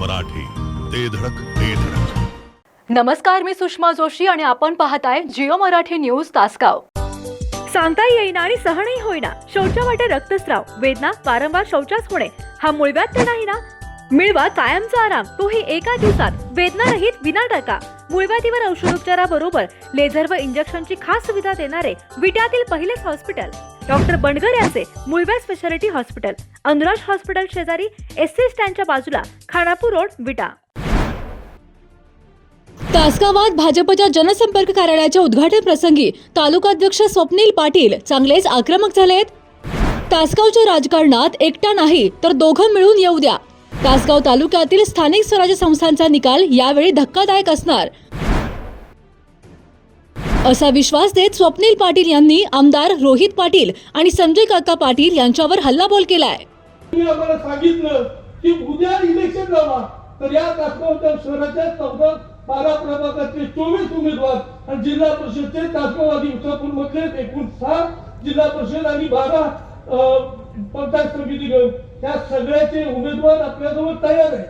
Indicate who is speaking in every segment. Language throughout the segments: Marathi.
Speaker 1: मराठी. ते धडक ते धडक.
Speaker 2: नमस्कार मी सुषमा जोशी आणि आपण पाहताय जिओ मराठी न्यूज तासगाव.
Speaker 3: सांगता येईना आणि सहनही होईना. शौचा वाटे रक्तस्राव. वेदना वारंवार शौचास होणे. हा मुळव्याध तर नाही ना? मिळवा कायमचा आराम. तोही एका दिवसात. वेदना रहित विना टाका मुळव्याधीवर औषधोपचाराबरोबर लेझर व इंजेक्शनची खास सुविधा देणारे विट्यातील पहिलेच हॉस्पिटल. डॉक्टर बंडगर यांचे मुळव्या स्पेशालिटी हॉस्पिटल अनुराज हॉस्पिटल शेजारी एस सी स्टँडच्या बाजूला खानापूर रोड विटा.
Speaker 2: तासगावात भाजपच्या जनसंपर्क कार्यालयाच्या उद्घाटन प्रसंगी तालुकाध्यक्ष स्वप्नील पाटील चांगलेच आक्रमक झालेत. तासगावच्या राजकारणात एकटा नाही तर दोघं मिळून येऊ द्या. तासगाव तालुक्यातील स्थानिक स्वराज्य संस्थांचा निकाल यावेळी धक्कादायक असणार. असा विश्वास देत स्वप्नील पाटील यांनी आमदार रोहित पाटील आणि संजय काका पाटील यांच्यावर हल्लाबोल केलाय.
Speaker 4: तुम्ही आम्हाला सांगितलं की उद्या इलेक्शन लावा. तर या तासगावच्या शहराच्या चौदा बारा प्रभागाचे चोवीस उमेदवार आणि जिल्हा परिषदचे तासगाव दिवसापूर मधले एकूण सहा जिल्हा परिषद आणि बारा अं, पंचायत समिती गण. त्या सगळ्याचे उमेदवार आपल्याजवळ तयार आहे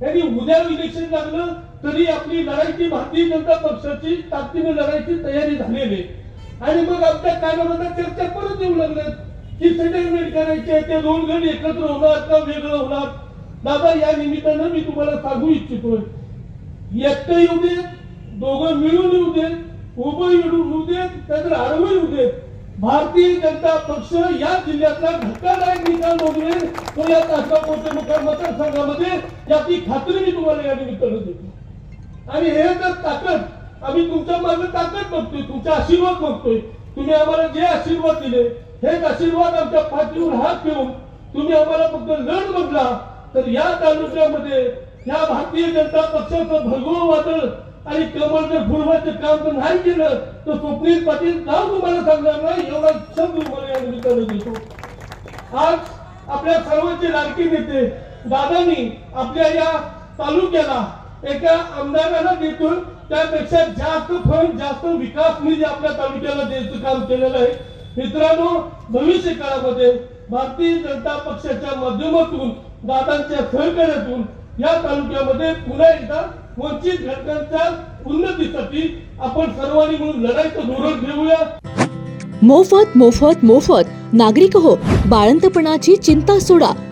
Speaker 4: त्यांनी उद्या इलेक्शन लागलं तरी आपली लढायची भारतीय जनता पक्षाची ताकदीने लढायची तयारी झालेली आहे. आणि मग आमच्या कानामध्ये चर्चा परत येऊ लागल्यात. की सेटलमेंट करायचे ते दोन गण एकत्र होणार का वेगळं होणार? दादा या निमित्तानं मी तुम्हाला सांगू इच्छितोय. एकटं येऊ दे दोघं मिळून येऊ दे उभं येऊन येऊ दे त्यानंतर आडवं येऊ दे भारतीय जनता पक्ष या जिल्ह्यातला धक्कादायक निकाल नोंदवेल. तो या तासगाव मुखार मतदारसंघामध्ये. याची खात्री मी तुम्हाला या निमित्तानं देतो. आणि हे तर ताकद. आम्ही तुमच्या मागे ताकद बघतोय तुमचा आशीर्वाद बघतोय. तुम्ही आम्हाला जे आशीर्वाद दिले हेच आशीर्वाद आमच्या पाठीवर हात ठेवून तुम्ही आम्हाला फक्त लढ बघला तर या तालुक्यामध्ये या भारतीय जनता पक्षाचं भगवं वादळ आणि कमळ फुलवायचं काम जर नाही केलं तर स्वप्नील पाटील जाऊ तुम्हाला सांगणार नाही एवढा शब्द तुम्हाला या निमित्तानं देतो. आज आपल्या सर्वांचे लाडके नेते दादांनी आपल्या या तालुक्याला एका आमदाराला देतो त्यापेक्षा जास्त फंड जास्त विकास निधी आपल्या तालुक्याला द्यायचं काम केलेलं आहे. मित्रांनो भविष्य काळामध्ये भारतीय जनता पक्षाच्या माध्यमातून दादांच्या सहकार्यातून या तालुक्यामध्ये पुन्हा एकदा वंचित घटकांच्या उन्नतीसाठी आपण सर्वांनी म्हणून लढाईचं धोरण घेऊया.
Speaker 2: मोफत मोफत मोफत. नागरिक हो बाळंतपणाची चिंता सोडा.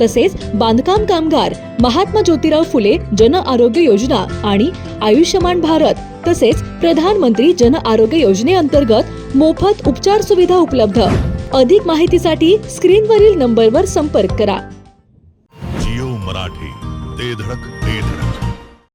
Speaker 2: तसेच बांधकाम कामगार महात्मा ज्योतिराव फुले जन आरोग्य योजना आणि आयुष्यमान भारत तसेच प्रधानमंत्री जन आरोग्य योजनेअंतर्गत मोफत उपचार सुविधा उपलब्ध. अधिक माहितीसाठी स्क्रीनवरील नंबरवर संपर्क करा.
Speaker 1: जिओ मराठी ते धडक.